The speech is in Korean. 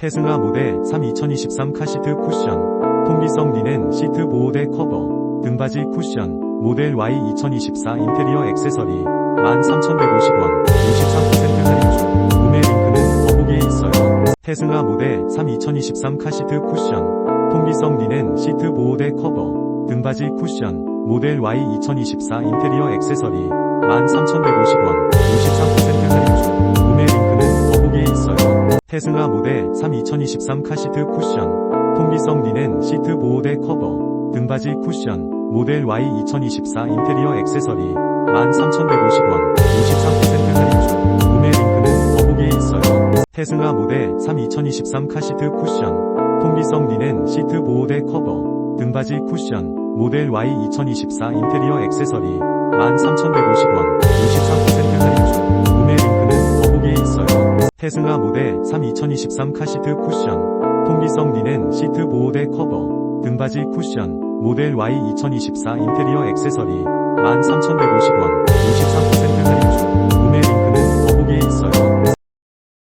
테슬라 모델 3 2023 카시트 쿠션, 통기성 리넨 시트 보호대 커버, 등받이 쿠션, 모델 Y 2024 인테리어 액세서리, 13,150원, 53% 할인 중, 구매 링크는 더보기에 있어요. 테슬라 모델 3 2023 카시트 쿠션, 통기성 리넨 시트 보호대 커버, 등받이 쿠션, 모델 Y 2024 인테리어 액세서리, 13,150원, 테슬라 모델 3 2023 카시트 쿠션, 통기성 리넨 시트 보호대 커버, 등받이 쿠션, 모델 Y 2024 인테리어 액세서리, 13,150원, 53% 할인 중, 구매 링크는 더보기에 있어요. 테슬라 모델 3 2023 카시트 쿠션, 통기성 리넨 시트 보호대 커버, 등받이 쿠션, 모델 Y 2024 인테리어 액세서리, 13,150원, 53% 테슬라 모델 3 2023 카시트 쿠션, 통기성 리넨 시트 보호대 커버, 등받이 쿠션, 모델 Y 2024 인테리어 액세서리, 13,150원,